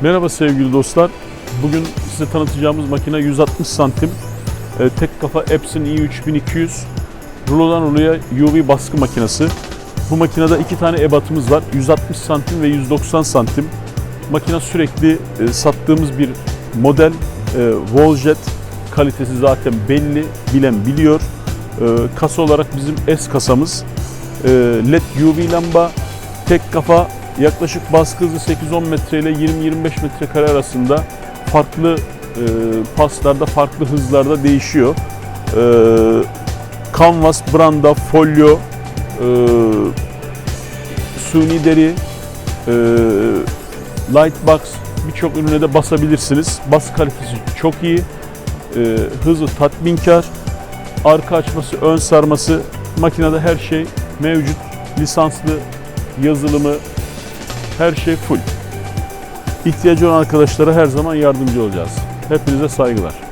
Merhaba sevgili dostlar. Bugün size tanıtacağımız makine 160 santim e, tek kafa Epson i3200 rulodan ruloya UV baskı makinesi. Bu makinede iki tane ebatımız var. 160 santim ve 190 santim. Makine sürekli e, sattığımız bir model. E, Walljet kalitesi zaten belli, bilen biliyor. E, kasa olarak bizim S kasamız. E, LED UV lamba, tek kafa yaklaşık baskı hızı 8-10 metre ile 20-25 metrekare arasında farklı e, paslarda, farklı hızlarda değişiyor. E, canvas, branda, folyo, e, suni deri, e, lightbox birçok ürüne de basabilirsiniz. Bas kalitesi çok iyi. E, hızı tatminkar. Arka açması, ön sarması, makinede her şey mevcut. Lisanslı yazılımı, her şey full. İhtiyacı olan arkadaşlara her zaman yardımcı olacağız. Hepinize saygılar.